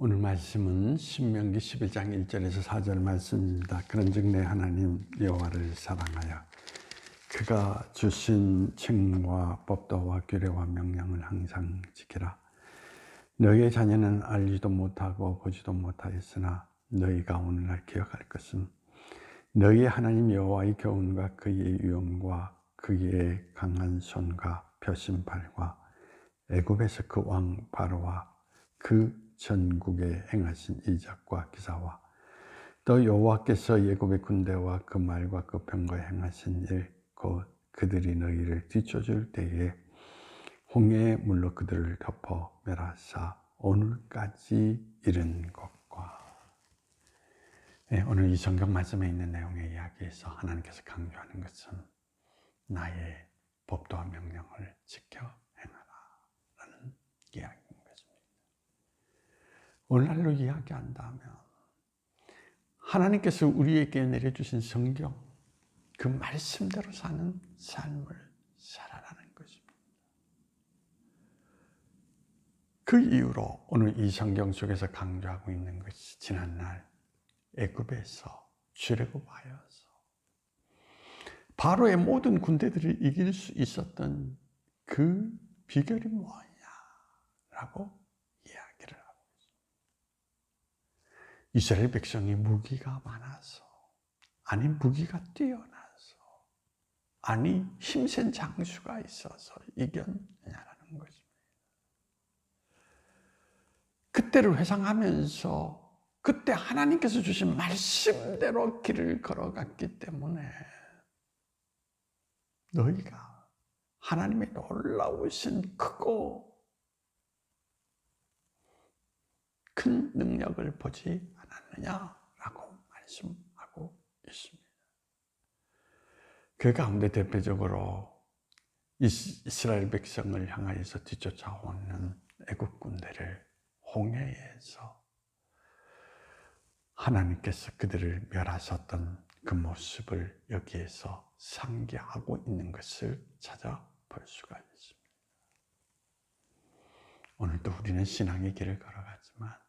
오늘 말씀은 신명기 11장 1절에서 4절 말씀입니다. 그런즉 내 하나님 여호와를 사랑하여 그가 주신 칭과 법도와 규례와 명령을 항상 지키라. 너희의 자녀는 알지도 못하고 보지도 못하였으나 너희가 오늘날 기억할 것은 너희의 하나님 여호와의 교훈과 그의 유언과 그의 강한 손과 표심팔과 애굽에서 그 왕 바로와 그 전국에 행하신 이적과 기사와 또 여호와께서 예굽의 군대와 그 말과 그 병거에 행하신 일 곧 그들이 너희를 뒤쫓을 때에 홍해의 물로 그들을 덮어 멸하사 오늘까지 이른 것과 네, 오늘 이 성경 말씀에 있는 내용의 이야기에서 하나님께서 강조하는 것은 나의 법도와 명령을 지켜 행하라라는 이야기인 것입니다. 오늘날로 이야기한다면 하나님께서 우리에게 내려주신 성경 그 말씀대로 사는 삶을 살아라는 것입니다. 그 이유로 오늘 이 성경 속에서 강조하고 있는 것이 지난날 애굽에서 출애굽하여서 바로의 모든 군대들을 이길 수 있었던 그 비결이 뭐냐라고 이야기를 하고 있습니다. 이스라엘 백성이 무기가 많아서 아니 무기가 뛰어나서 아니 힘센 장수가 있어서 이겼냐라는 것입니다. 그때를 회상하면서 그때 하나님께서 주신 말씀대로 길을 걸어갔기 때문에 너희가 하나님의 놀라우신 크고 큰 능력을 보지 않았느냐라고 말씀하고 있습니다. 그 가운데 대표적으로 이스라엘 백성을 향하여서 뒤쫓아오는 애국 군대를 홍해에서 하나님께서 그들을 멸하셨던 그 모습을 여기에서 상기하고 있는 것을 찾아볼 수가 있습니다. 오늘도 우리는 신앙의 길을 걸어가지만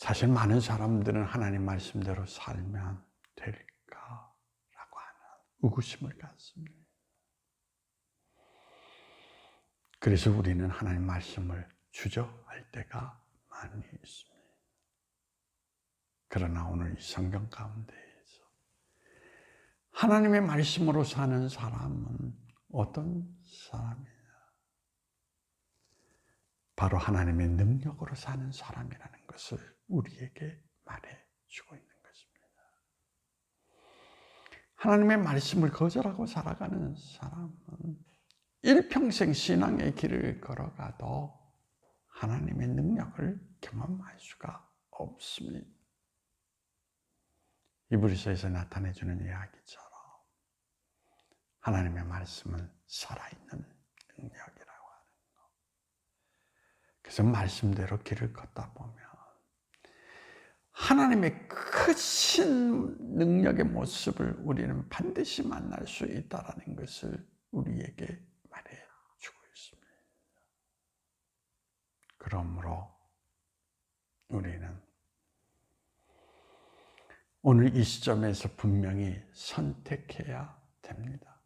사실 많은 사람들은 하나님 말씀대로 살면 될까라고 하는 의구심을 갖습니다. 그래서 우리는 하나님 말씀을 주저할 때가 많이 있습니다. 그러나 오늘 이 성경 가운데에서 하나님의 말씀으로 사는 사람은 어떤 사람이냐? 바로 하나님의 능력으로 사는 사람이라는 것을 우리에게 말해주고 있는 것입니다. 하나님의 말씀을 거절하고 살아가는 사람은 일평생 신앙의 길을 걸어가도 하나님의 능력을 경험할 수가 없습니다. 이브리서에서 나타내주는 이야기처럼 하나님의 말씀은 살아있는 능력이라고 하는 거. 그래서 말씀대로 길을 걷다 보면 하나님의 크신 능력의 모습을 우리는 반드시 만날 수 있다라는 것을 우리에게 말해 주고 있습니다. 그러므로 우리는 오늘 이 시점에서 분명히 선택해야 됩니다.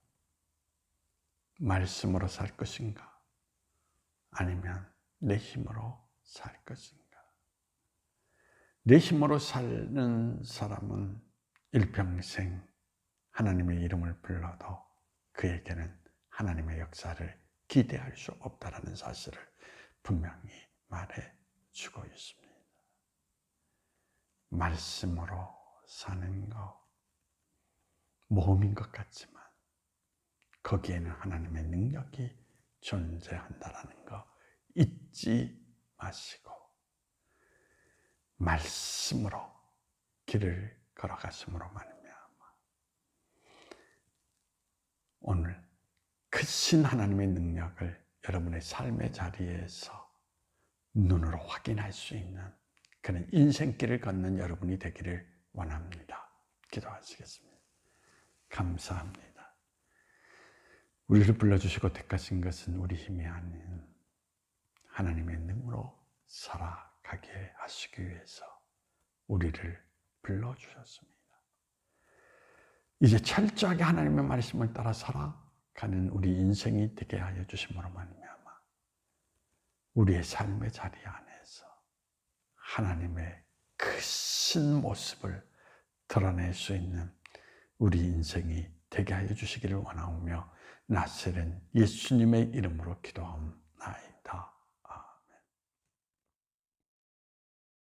말씀으로 살 것인가? 아니면 내 힘으로 살 것인가? 내 힘으로 사는 사람은 일평생 하나님의 이름을 불러도 그에게는 하나님의 역사를 기대할 수 없다라는 사실을 분명히 말해 주고 있습니다. 말씀으로 사는 것, 모험인 것 같지만 거기에는 하나님의 능력이 존재한다라는 거 잊지 마시고 말씀으로 길을 걸어갔음으로 말미암아 오늘 크신 하나님의 능력을 여러분의 삶의 자리에서 눈으로 확인할 수 있는 그런 인생길을 걷는 여러분이 되기를 원합니다. 기도하시겠습니다. 감사합니다. 우리를 불러주시고 택하신 것은 우리 힘이 아닌 하나님의 능으로 살아 가게 하시기 위해서 우리를 불러주셨습니다. 이제 철저하게 하나님의 말씀을 따라 살아가는 우리 인생이 되게 하여 주심으로 말미암아 우리의 삶의 자리 안에서 하나님의 크신 모습을 드러낼 수 있는 우리 인생이 되게 하여 주시기를 원하오며 나세는 예수님의 이름으로 기도하옵나이다.